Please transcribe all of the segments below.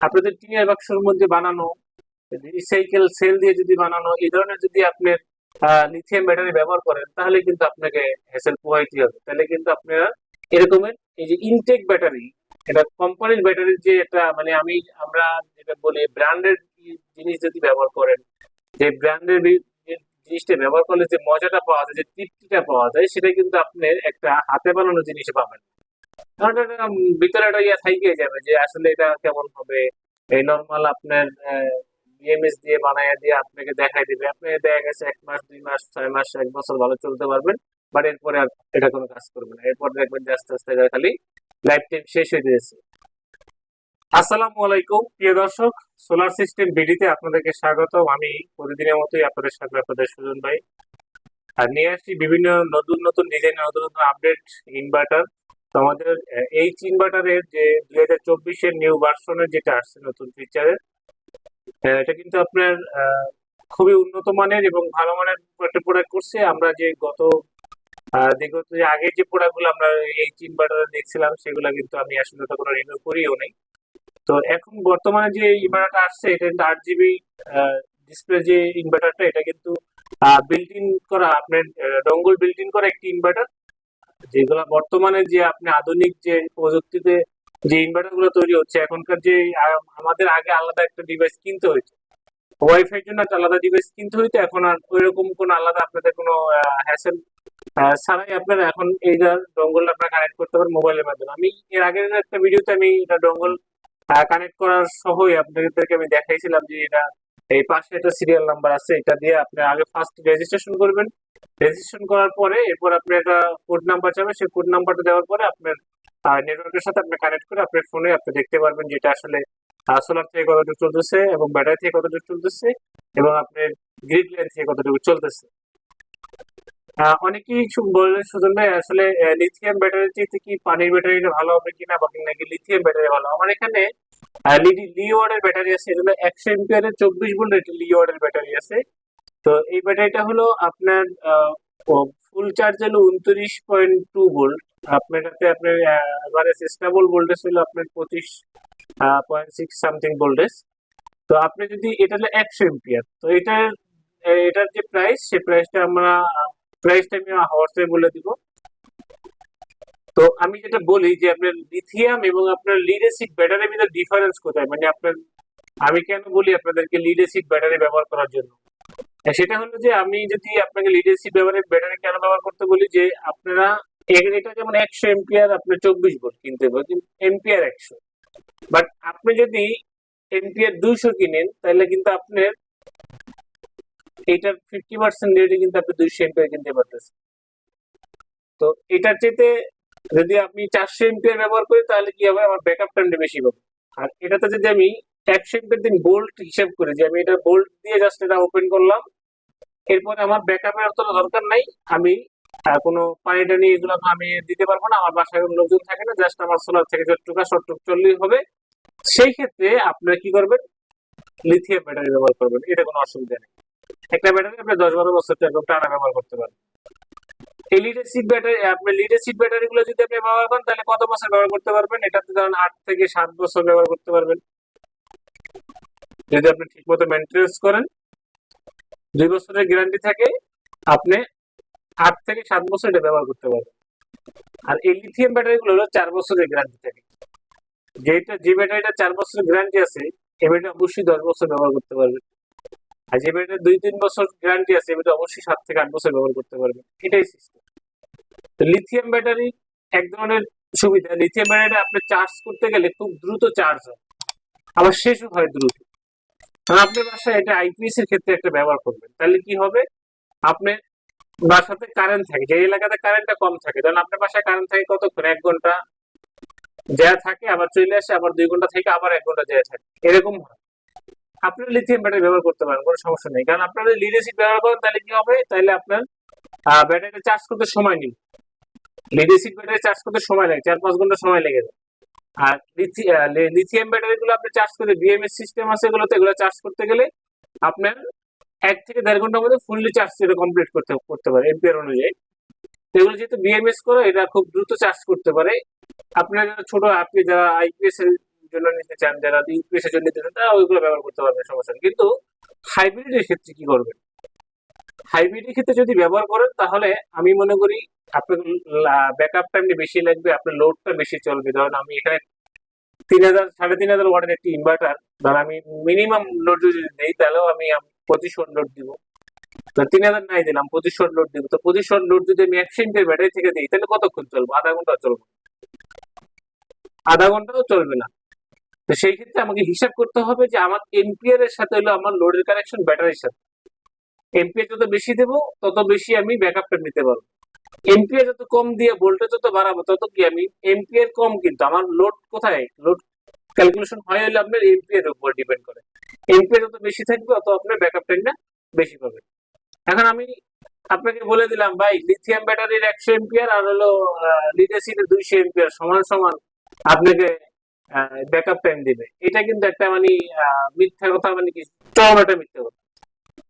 আপনাদের টিনের বাক্সের মধ্যে বানানো, রিসাইকেল সেল দিয়ে যদি বানানো, এই ধরনের যদি আপনি লিথিয়াম ব্যাটারি ব্যবহার করেন, তাহলে কিন্তু আপনাকে হ্যাসেল পোহাইতে হবে। তাহলে কিন্তু আপনারা এরকমের এই যে ইনটেক ব্যাটারি এটা কোম্পানির ব্যাটারির যে এটা মানে আমি, আমরা যেটা বলি ব্র্যান্ডেড জিনিস যদি ব্যবহার করেন, যে ব্র্যান্ডের জিনিসটা ব্যবহার করলে যে মজাটা পাওয়া যায়, যে তৃপ্তিটা পাওয়া যায়, সেটা কিন্তু আপনি একটা হাতে বানানো জিনিস পাবেন। ভিতরে একটা ইয়ে থাইকে যাবে যে আসলে এটা কেমন হবে। এই নর্মাল আপনার বিএমএস দিয়ে বানায় দিয়ে আপনাকে দেখাই দিবে। আপনি দেখা গেছে এক মাস, দুই মাস, ছয় মাস, এক বছর ভালো চলতে পারবেন বাট এরপরে আর এটা কোনো কাজ করবে না। এরপর দেখবেন যে আস্তে আস্তে খালি লাইফ টাইম শেষ হয়ে দিয়েছে আসসালামু আলাইকুম, প্রিয় দর্শক। সোলার সিস্টেম বিডিতে আপনাদেরকে স্বাগত আমি প্রতিদিনের মতোই আপনাদের সাথে আপনাদের সুজন ভাই। আর নিয়ে আসছি বিভিন্ন নতুন নতুন ডিজাইনের নতুন নতুন আপডেট ইনভার্টার তো আমাদের এইচ ইনভার্টারের যে দুই হাজার চব্বিশের নিউ ভার্সনের যেটা আসছে নতুন ফিচারের এটা কিন্তু আপনার খুবই উন্নত মানের এবং ভালো মানের একটা প্রোডাক্ট করছে। আমরা যে গত বিগত যে আগের যে প্রোডাক্টগুলো আমরা এইচ ইনভার্টারে দেখছিলাম, সেগুলো কিন্তু আমি আসলে তো কোনো রিভিউ করিও নাই। তো এখন বর্তমানে যে ইনভার্টারটা আসছে, এটা কিন্তু আট জিবি ডিসপ্লে যে ইনভার্টারটা এটা কিন্তু বিল্ট ইন করা, আপনার ডঙ্গল বিল্ট ইন করা একটি ইনভার্টার যেগুলো বর্তমানে যে আপনি আধুনিক যে প্রযুক্তিতে যে ইনভার্টারগুলো তৈরি হচ্ছে, এখনকার যে আমাদের আগে আলাদা একটা ডিভাইস কিনতে হইতো। ওয়াইফাই জন্য একটা আলাদা ডিভাইস কিনতে হইতো, এখন আর ওইরকম কোনো আলাদা আপনাদের কোনো হ্যাসেল ছাড়াই আপনারা এখন এই ডঙ্গল আপনারা কানেক্ট করতে পারেন মোবাইলের মাধ্যমে। আমি এর আগের একটা ভিডিওতে আমি এটা ডঙ্গল কানেক্ট করার সহই আপনাদেরকে আমি দেখাইছিলাম যে এটা, এই পাশে একটা সিরিয়াল নাম্বার আছে, এটা দিয়ে আপনি আগে ফার্স্ট রেজিস্ট্রেশন করবেন। রেজিস্ট্রেশন করার পরে এরপর আপনি একটা কোড নাম্বার চাবেন সেই কোড নাম্বারটা দেওয়ার পরে আপনার নেটওয়ার্কের সাথে আপনি কানেক্ট করে আপনার ফোনে আপনি দেখতে পারবেন যেটা আসলে সোলার থেকে কতটুকু চলতেছে এবং ব্যাটারি থেকে কতটুকু চলতেছে এবং আপনার গ্রিড লাইন থেকে কতটুকু চলতেছে। অনেকেই বললেন, সুজন ভাই, আসলে লিথিয়াম ব্যাটারির চেয়ে কি পানির ব্যাটারিটা ভালো হবে কিনা বা নাকি লিথিয়াম ব্যাটারি ভালো? আমার এখানে লিওয়ার্ডের ব্যাটারি আছে এগুলো একশো এমপিয়ারের চব্বিশ ভোল্টের লিওয়ার্ডের ব্যাটারি আছে। তো এই ব্যাটারিটা হলো আপনার ফুল চার্জ হলো উনত্রিশ পয়েন্ট টু ভোল্ট আপনার এটাতে আপনার এবারে স্টেবল ভোল্টেজ হলো আপনার পঁচিশ পয়েন্ট সিক্স সামথিং ভোল্টেজ তো আপনি যদি, এটা হলো একশো এমপিয়ার তো এটার এটার যে প্রাইস সেই প্রাইসটা আমরা প্রাইসটা আমি হোয়াটসঅ্যাপে বলে দিব। তো আমি যেটা বলি যে আপনার লিথিয়াম এবং আপনার লিড অ্যাসিড ব্যাটারির ভিতরে ডিফারেন্স কোথায়? মানে আপনার, আমি কেন বলি আপনাদেরকে লিড ব্যাটারি ব্যবহার করার জন্য? সেটা হলো যে আমি যদি আপনাকে লিড অ্যাসিড ব্যবহারের ব্যাটারি কেন ব্যবহার করতে বলি যে আপনারা এটা যেমন একশো এমপিয়ার আপনার চব্বিশ ভোল্ট কিনতে হবে, কিন্তু এমপিয়ার একশো। বাট আপনি যদি এমপিয়ার দুইশো কিনেন, তাহলে কিন্তু আপনার এটার ফিফটি পার্সেন্ট রেটে কিন্তু আপনি দুইশো এমপিয়ার কিনতে পারতেছেন। তো এটার চাইতে যদি আপনি চারশো এমপিয়ার ব্যবহার করি তাহলে কি হবে? আমার ব্যাকআপ টাইমটা বেশি পাবো। আর এটাতে যদি আমি একশো এমপিয়ার দিন বোল্ট হিসাব করি যে আমি এটা বোল্ট দিয়ে জাস্ট এটা ওপেন করলাম। এরপরে আমার ব্যাকআপের অত দরকার নাই। আমি কোনো পানি টানি এগুলো আমি দিতে পারব না। আমার বাসায় কোনো লোকজন থাকে না জাস্ট আমার সোলার থেকে যতটুকু শর্টটুক চললেই হবে। সেই ক্ষেত্রে আপনারা কি করবেন? লিথিয়াম ব্যাটারি ব্যবহার করবেন। এটা কোনো অসুবিধা নেই। একটা ব্যাটারি আপনি দশ বারো বছর টানা ব্যবহার করতে পারেন। এই লিড অ্যাসিড ব্যাটারি আপনি লিড অ্যাসিড ব্যাটারি গুলো যদি আপনি ব্যবহার করেন, তাহলে কত বছর ব্যবহার করতে পারবেন? এটাতে ধরেন আট থেকে সাত বছর ব্যবহার করতে পারবেন। যদি আপনি ঠিক মতো মেনটেন্স করেন, দুই বছরের গ্যারান্টি থাকে, আপনি আট থেকে সাত বছর এটা ব্যবহার করতে পারবেন। আর এই লিথিয়াম ব্যাটারিগুলো হলো চার বছরের গ্যারান্টি থাকে। যেটা যে ব্যাটারিটা চার বছরের গ্যারান্টি আছে, এই ব্যাটারি অবশ্যই দশ বছর ব্যবহার করতে পারবেন। আর যে ব্যাটারি দুই তিন বছর গ্যারান্টি আছে এটা অবশ্যই সাত থেকে আট বছর ব্যবহার করতে পারবেন। এটাই সিস্টেম তো লিথিয়াম ব্যাটারি এক ধরনের সুবিধা। লিথিয়াম ব্যাটারিটা আপনি চার্জ করতে গেলে খুব দ্রুত চার্জ হয়। আবার শেষও হয় দ্রুত। আপনার বাসায় এটা আইপিএস এর ক্ষেত্রে একটা ব্যবহার করবেন। তাহলে কি হবে? আপনি বাসাতে কারেন্ট থাকে, যে এলাকাতে কারেন্টটা কম থাকে। ধরেন আপনার বাসায় কারেন্ট থাকে কতক্ষণ? এক ঘণ্টা। যা থাকে আবার চলে আসে, আবার দুই ঘণ্টা থেকে আবার এক ঘণ্টা যা থাকে। এরকম হয়। আপনি লিথিয়াম ব্যাটারি ব্যবহার করতে পারেন, কোনো সমস্যা নেই। কারণ আপনার যদি ব্যবহার করেন, তাহলে কি হবে? তাহলে আপনার ব্যাটারিটা চার্জ করতে সময় নেই। লিড অ্যাসিড ব্যাটারি চার্জ করতে সময় লাগে, চার পাঁচ ঘণ্টা সময় লেগে যায়। আর লিথিয়াম ব্যাটারি গুলো আপনি চার্জ করতে বিএমএস সিস্টেম আছে এগুলোতে, এগুলো চার্জ করতে গেলে আপনার এক থেকে দেড় ঘণ্টার মধ্যে ফুললি চার্জ এটা কমপ্লিট করতে করতে পারে এমপিআর অনুযায়ী। এগুলো যেহেতু বিএমএস করে, এটা খুব দ্রুত চার্জ করতে পারে। আপনার যারা ছোট, আপনি যারা আইপিএস এর জন্য নিতে চান, যারা ইউপিএস এর জন্য নিতে চান, তারা ওইগুলো ব্যবহার করতে পারবেন, সমস্যা কিন্তু হাইব্রিডের ক্ষেত্রে কি করবেন? হাইব্রিডের ক্ষেত্রে যদি ব্যবহার করেন, তাহলে আমি মনে করি আপনার ব্যাকআপ টাইমটা বেশি লাগবে, আপনার লোডটা বেশি চলবে। ধরেন আমি এখানে তিন হাজার, সাড়ে তিন হাজার ওয়াটের একটি ইনভার্টার ধর আমি মিনিমাম লোড যদি দিই তাহলেও আমি পঁচিশ লোড দিব। তো তিন হাজার নাই দিলাম, পঁচিশ লোড দিব। তো পঁচিশ লোড যদি আমি এমপির ব্যাটারি থেকে দিই, তাহলে কতক্ষণ চলবো? আধা ঘণ্টা চলবো। আধা ঘন্টাও চলবে না। তো সেই ক্ষেত্রে আমাকে হিসাব করতে হবে যে আমার এম্পিয়ার এর সাথে হলো আমার লোডের কানেকশন ব্যাটারির সাথে। এম্পিয়ার যত বেশি দেবো, তত বেশি আমি ব্যাকআপটা নিতে পারব। এমপিএ যত কম দিয়ে ভোল্টেজ যত বাড়াবো, তত কি আমি এম্পিয়ার কম কিন্তু। আমার লোড কোথায়? লোড ক্যালকুলেশন হয় হলে আপনার এম্পিয়ার উপর ডিপেন্ড করে। এম্পিয়ার যত বেশি থাকবে তত আপনার ব্যাকআপ টাইমটা বেশি পাবে। এখন আমি আপনাকে বলে দিলাম, ভাই লিথিয়াম ব্যাটারির একশো এম্পিয়ার আর হলো লিড অ্যাসিডের দুইশো এম্পিয়ার সমান সমান আপনাকে ব্যাকআপ টাইম দিবে। এটা কিন্তু একটা মানে মিথ্যা কথা মানে কি? চরম একটা মিথ্যা কথা।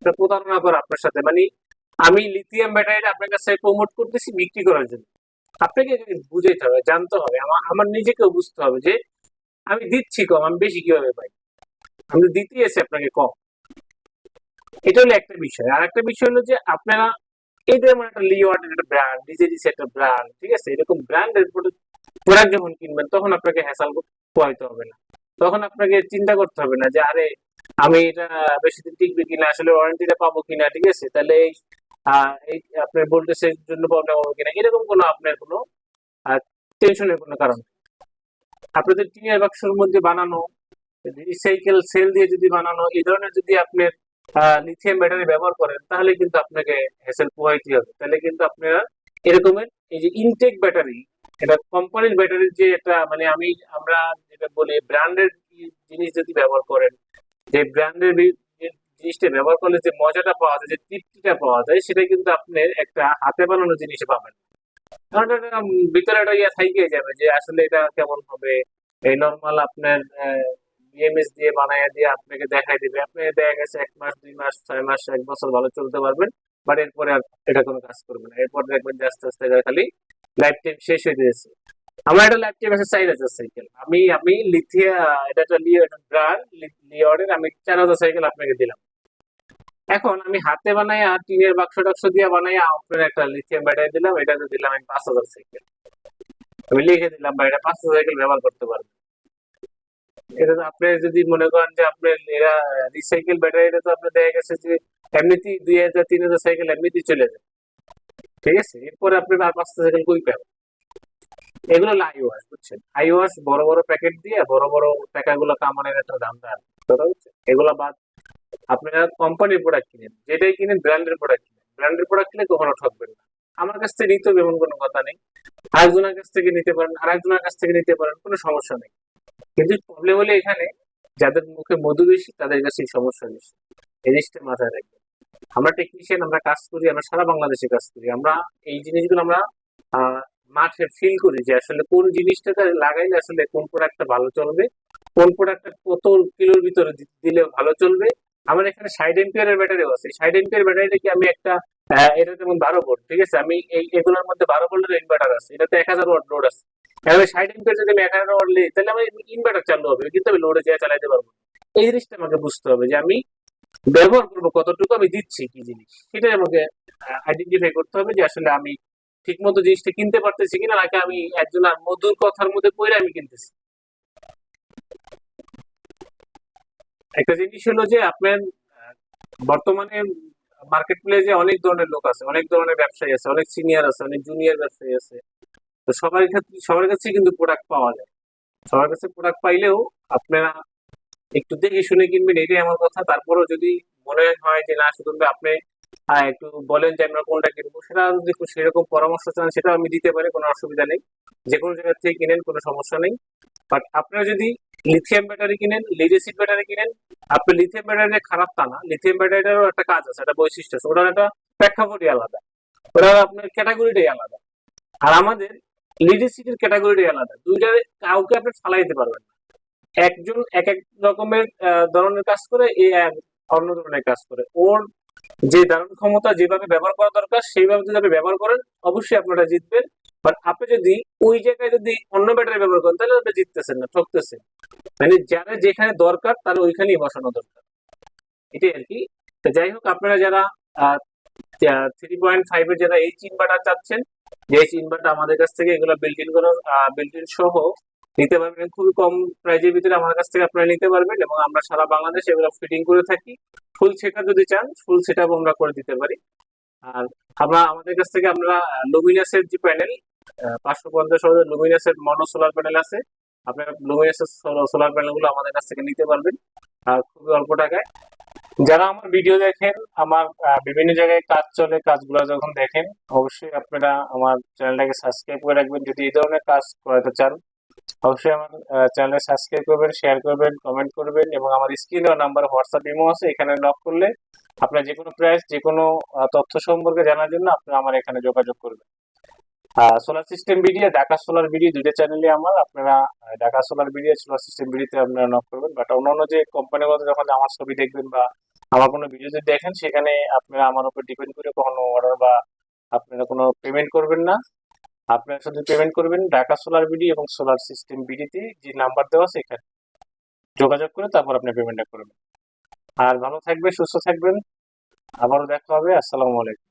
এটা প্রতারণা করা আপনার সাথে। মানে আমি লিথিয়াম ব্যাটারিটা আপনার কাছে প্রমোট করতেছি বিক্রি করার জন্য। আপনাকে এটাকে বুঝাইতে হবে, জানতে হবে। আমার আমার নিজেকেও বুঝতে হবে যে, আমি দিচ্ছি কম, আমি বেশি কীভাবে পাই? আমি তো দিতেই আছি আপনাকে কম। এটা হলো একটা বিষয়। আর একটা বিষয় হলো যে, আপনারা, এই যেমন একটা লিওয়ার্ড একটা ব্র্যান্ড ডিজেডিসি একটা ব্র্যান্ড ঠিক আছে? এরকম ব্র্যান্ডের প্রোডাক্ট যখন কিনবেন, তখন আপনাকে হ্যাসাল পোয়াইতে হবে না। তখন আপনাকে চিন্তা করতে হবে না যে, আরে আমি এটা বেশি দিন টিকবে কিনা, আসলে ওয়ারেন্টিটা পাবো কিনা, ঠিক আছে তাহলে এই আপনার ভোল্টেজের জন্য প্রবলেম হবে কিনা, এরকম কোনো আপনার কোনো টেনশনের কোনো কারণ। আপনাদের টিনের বাক্সের মধ্যে বানানো রিসাইকেল সেল দিয়ে যদি বানানো, এই ধরনের যদি আপনার লিথিয়াম ব্যাটারি ব্যবহার করেন, তাহলে কিন্তু আপনাকে হ্যাসেল পোহাইতে হবে তাহলে কিন্তু আপনারা এরকমের, এই যে ইনটেক ব্যাটারি এটা কোম্পানির ব্যাটারির যে এটা মানে আমি, আমরা যেটা বলি ব্র্যান্ডের জিনিস যদি ব্যবহার করেন যে ব্র্যান্ডের জিনিসটা ব্যবহার করলে যে মজাটা পাওয়া যায়, যে তৃপ্তিটা পাওয়া যায় সেটা কিন্তু আপনি একটা হাতে বানানো জিনিসে পাবেন। ভিতরে একটা ইয়ে থাইকে যাবে যে আসলে এটা কেমন হবে? এই নর্মাল আপনার বিএমএস দিয়ে বানায় দিয়ে আপনাকে দেখাই দিবে। আপনি দেখা গেছে এক মাস, দুই মাস, ছয় মাস, এক বছর ভালো চলতে পারবেন বাট এরপরে আর এটা কোনো কাজ করবে না। এরপর দেখবেন যে আস্তে আস্তে খালি লাইফ টাইম শেষ হয়ে যাচ্ছে আমার একটা লাইফ টাইম আছে, চার হাজার সাইকেল আমি আমি লিথিয়া, এটা একটা লিও ব্র্যান্ড লিওরের আমি চার হাজার সাইকেল আপনাকে দিলাম। এখন আমি হাতে বানাই আর টিনের বাক্স টাক্স দিয়ে বানাই আপনার একটা লিথিয়াম ব্যাটারি দিলাম, এটাতে দিলাম আমি পাঁচ হাজার সাইকেল আমি লিখে দিলাম বা এটা পাঁচ হাজার সাইকেল ব্যবহার করতে পারবেন। এটা তো আপনি যদি মনে করেন যে আপনার এরা রিসাইকেল ব্যাটারিটা তো আপনার দেখা গেছে যে এমনিতেই দুই হাজার, তিন হাজার সাইকেল এমনিতেই চলে যায়। ঠিক আছে? এরপরে আপনি আর পাঁচটা সাইকেল কই পাবেন? এগুলো হলো বুঝছেন? আইওয়াস বড় বড় প্যাকেট দিয়ে বড় বড় টাকাগুলো কামানের একটা কথা বুঝছেন এগুলো বাদ, আপনারা কোম্পানির প্রোডাক্ট কিনেন, যেটাই কিনেন ব্র্যান্ডের প্রোডাক্ট কিনেন। ব্র্যান্ডের প্রোডাক্ট কিনে কখনো ঠকবেন না। আমার কাছ থেকে নিতে হবে এমন কোনো কথা নেই। আরেকজনের কাছ থেকে নিতে পারেন, আরেকজনের কাছ থেকে নিতে পারেন, কোনো সমস্যা নেই। কিন্তু প্রবলেম হলে এখানে, যাদের মুখে মধু বেশি, তাদের কাছে সমস্যা বেশি। এই জিনিসটা মাথায় রাখবেন। আমরা টেকনিশিয়ান আমরা কাজ করি, আমরা সারা বাংলাদেশে কাজ করি। আমরা এই জিনিসগুলো আমরা মাঠে ফিল করি যে আসলে কোন জিনিসটাতে লাগাইলে আসলে কোন প্রোডাক্টটা ভালো চলবে কোন প্রোডাক্টটা কত কিলোর ভিতরে দিলে ভালো চলবে। আমার এখানে সাইড এম্পিয়ারের ব্যাটারিও আছে। সাইড এম্পিয়ার ব্যাটারিটা কি আমি একটা আহ, এটা যেমন বারো ভোল্ট ঠিক আছে? আমি এই এগুলোর মধ্যে বারো ভোল্টের ইনভার্টার আছে। এটাতে এক হাজার ওয়াট লোড আছে। এবার ষাট এম্পিয়ার যদি আমি এক হাজার ওয়াট নিই তাহলে আমার ইনভার্টার চালু হবে কিন্তু আমি লোডে যেয়ে চালাতে পারব এই জিনিসটা আমাকে বুঝতে হবে যে আমি ব্যবহার করব কতটুকু আমি দিচ্ছি কি জিনিস। সেটাই আমাকে আইডেন্টিফাই করতে হবে যে আসলে আমি ঠিক মতো জিনিসটা কিনতে পারতেছি কিনা, নাকি আমি একজন মধুর কথার মধ্যে পড়ে আমি কিনতেছি? একটা জিনিস হলো যে, আপনার বর্তমানে মার্কেট প্লেসে অনেক ধরনের লোক আছে, অনেক ধরনের ব্যবসায়ী আছে, অনেক সিনিয়র আছে, অনেক জুনিয়র ব্যবসায়ী আছে। তো সবার ক্ষেত্রে সবার কাছে কিন্তু প্রোডাক্ট পাওয়া যায়। সবার কাছে প্রোডাক্ট পাইলেও আপনারা একটু দেখে শুনে কিনবেন, এটাই আমার কথা। তারপরেও যদি মনে হয় যে, না, শুধু আপনি আহ, একটু বলেন যে আমরা কোনটা কিনবো। সেটা যদি সেরকম পরামর্শ চান সেটা আমি দিতে পারি কোনো অসুবিধা নেই। যে কোনো জায়গা থেকে কিনেন কোনো সমস্যা নেই। বাট আপনারা যদি লিথিয়াম ব্যাটারি কিনেন লিড অ্যাসিড ব্যাটারি কিনেন আপনি লিথিয়াম ব্যাটারি খারাপ তা না। লিথিয়াম ব্যাটারিটারও একটা কাজ আছে একটা বৈশিষ্ট্য আছে। ওটার একটা প্রেক্ষাপটই আলাদা। ওটার আপনার ক্যাটাগরিটাই আলাদা। আর আমাদের লিড অ্যাসিডের ক্যাটাগরিটাই আলাদা। দুইটার কাউকে আপনি ফালাইতে পারবেন না। একজন এক এক রকমের ধরনের কাজ করে এ অন্য ধরনের কাজ করে। ওর যে ধারণ ক্ষমতা যেভাবে ব্যবহার করা দরকার, সেইভাবে যদি আপনি ব্যবহার করেন, অবশ্যই আপনারা জিতবেন। বাট আপনি যদি ওই জায়গায় যদি অন্য ব্যাটারি ব্যবহার করেন, তাহলে আপনি জিততেছেন না, ঠকতেছেন। মানে যারা যেখানে দরকার, তার ওইখানেই বসানো দরকার। এটাই আর কি। যাই হোক, আপনারা যারা থ্রি পয়েন্ট ফাইভ এর যারা এইচ ইনভার্টার চাচ্ছেন যে এইচ ইনভার্টার আমাদের কাছ থেকে এগুলো বিল্ট ইন করার বিল্ট ইন সহ নিতে পারবেন, খুবই কম প্রাইজের ভিতরে আমাদের কাছ থেকে আপনারা নিতে পারবেন এবং আমরা সারা বাংলাদেশ এগুলো ফিটিং করে থাকি। ফুল সেটআপ যদি চান, ফুল সেটআপ আমরা করে দিতে পারি। আর আমরা, আমাদের কাছ থেকে আমরা লুমিনাসের যে প্যানেল পাঁচশো পঞ্চাশ হাজার লুমিনাসের মনো সোলার প্যানেল আছে। আপনারা লুমিনাসের সোলার প্যানেলগুলো আমাদের কাছ থেকে নিতে পারবেন। আর খুবই অল্প টাকায়। যারা আমার ভিডিও দেখেন, আমার বিভিন্ন জায়গায় কাজ চলে, কাজগুলো যখন দেখেন, অবশ্যই আপনারা আমার চ্যানেলটাকে সাবস্ক্রাইব করে রাখবেন। যদি এই ধরনের কাজ করাতে চান অবশ্যই আমার চ্যানেল সাবস্ক্রাইব করবেন শেয়ার করবেন কমেন্ট করবেন এবং আমার স্ক্রিন নাম্বার হোয়াটসঅ্যাপ ইমো আছে, এখানে নক করলে আপনার যে কোনো প্রাইস যে কোনো তথ্য সম্পর্কে জানার জন্য আপনারা আমার এখানে যোগাযোগ করবেন। সোলার সিস্টেম আর ঢাকা সোলার বিডি দুইটা চ্যানেলে আমার। আপনারা ঢাকা সোলার আর সোলার সিস্টেম বিডিতে আপনারা নক করবেন। বাট অন্যান্য যে কোম্পানিগুলো যখন আমার ছবি দেখবেন বা আমার কোনো ভিডিও যদি দেখেন, সেখানে আপনারা আমার উপর ডিপেন্ড করে কখনো অর্ডার বা আপনারা কোনো পেমেন্ট করবেন না। আপনারা শুধু পেমেন্ট করবেন ঢাকা সোলার বিডি এবং সোলার সিস্টেম বিডিতে যে নাম্বার দেওয়া আছে এখানে। যোগাযোগ করে তারপর আপনি পেমেন্টটা করবেন। আর ভালো থাকবে সুস্থ থাকবেন। আবারও দেখা হবে, আসসালামু আলাইকুম।